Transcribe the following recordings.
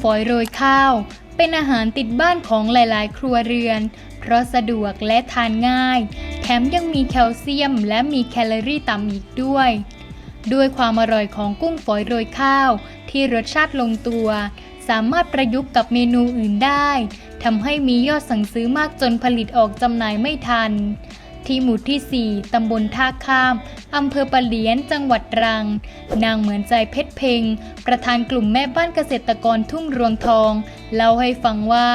ฝอยโรยข้าว เป็นอาหารติดบ้านของหลาย ๆ ครัวเรือน เพราะสะดวกและทานง่าย แถมยังมีแคลเซียมและมีแคลอรี่ต่ำอีกด้วย ด้วยความอร่อยของกุ้งฝอยโรยข้าว ที่รสชาติลงตัว สามารถประยุกต์กับเมนูอื่นได้ทำให้มียอดสั่งซื้อมากจนผลิตออกจำหน่ายไม่ทัน ที่หมู่ที่ 4 ตำบลท่าข้าม อำเภอปะเหลียน จังหวัดตรัง นางเหมือนใจเพชรเพ็ง ประธานกลุ่มแม่บ้านเกษตรกรทุ่งรวงทอง เล่าให้ฟังว่า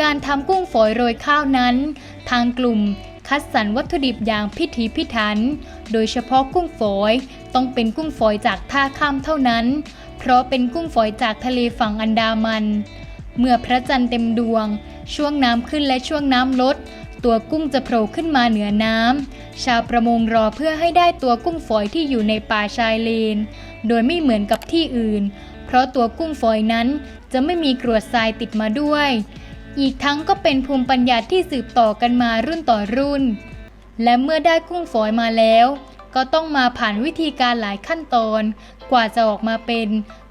การทำกุ้งฝอยโรยข้าวนั้น ทางกลุ่มคัดสรรวัตถุดิบอย่างพิถีพิถัน โดยเฉพาะกุ้งฝอยต้องเป็นกุ้งฝอยจากท่าข้ามเท่านั้น เพราะเป็นกุ้งฝอยจากทะเลฝั่งอันดามัน เมื่อพระจันทร์เต็มดวง ช่วงน้ำขึ้นและช่วงน้ำลด ตัวกุ้งจะโผล่ขึ้นมาเหนือน้ำ ชาวประมงรอเพื่อให้ได้ตัวกุ้งฝอยที่อยู่ในป่าชายเลน โดยไม่เหมือนกับที่อื่น เพราะตัวกุ้งฝอยนั้นจะไม่มีกรวดทรายติดมาด้วย อีกทั้งก็เป็นภูมิปัญญาที่สืบต่อกันมารุ่นต่อรุ่น และเมื่อได้กุ้งฝอยมาแล้ว ก็ต้องมาผ่านวิธีการหลายขั้นตอน กว่าจะออกมาเป็น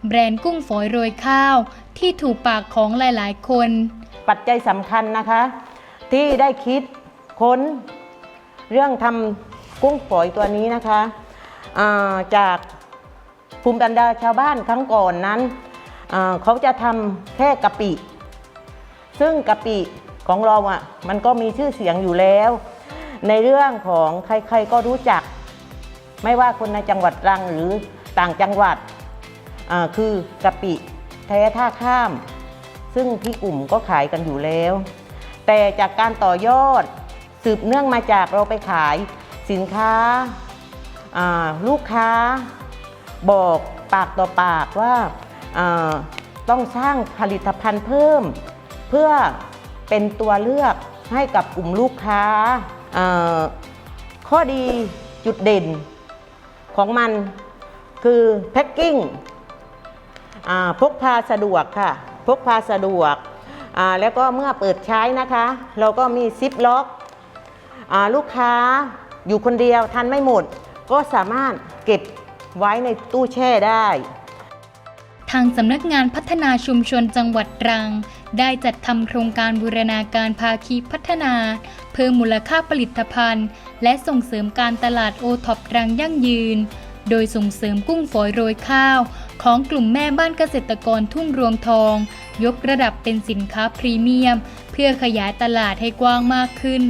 แบรนด์กุ้งฝอยโรยข้าว ที่ถูกปากของหลายๆ คน ปัจจัยสำคัญนะคะ ที่ได้คิดค้นเรื่องทำกุ้งฝอยตัวนี้นะคะาจากภูมิปัญญาชาวบ้านครั้งก่อนนั้นเขาจะทำแค่กะปิ ซึ่งกะปิของเราอะมันก็มีชื่อเสียงอยู่แล้ว ในเรื่องของใครๆก็รู้จัก ไม่ว่าคนในจังหวัดรังหรือต่างจังหวัดคือกะปิแท้ท่าข้าม ซึ่งที่กลุ่มก็ขายกันอยู่แล้ว แต่จากการต่อยอด สืบเนื่องมาจากเราไปขายสินค้าลูกค้าบอกปากต่อปากว่าต้องสร้างผลิตภัณฑ์เพิ่ม เพื่อเป็นตัวเลือกให้กับกลุ่มลูกค้า ข้อดีจุดเด่นของมันคือแพ็กกิ้งพกพาสะดวกค่ะ พกพาสะดวก แล้วก็เมื่อเปิดใช้นะคะ เราก็มีซิปล็อกอลูกค้าอยู่คนเดียวทันไม่หมด ก็สามารถเก็บไว้ในตู้แช่ได้ ทางสำนักงานพัฒนาชุมชนจังหวัดตรัง ได้จัดทำโครงการบูรณาการภาคีพัฒนา เพิ่มมูลค่าผลิตภัณฑ์ และส่งเสริมการตลาดโอท็อปตรังยั่งยืน โดยส่งเสริมกุ้งฝอยโรยข้าว ของกลุ่มแม่บ้านเกษตรกรทุ่งรวงทอง กระดับเป็นสินค้าพรีเมียม เพื่อขยายตลาดให้กว้างมากขึ้น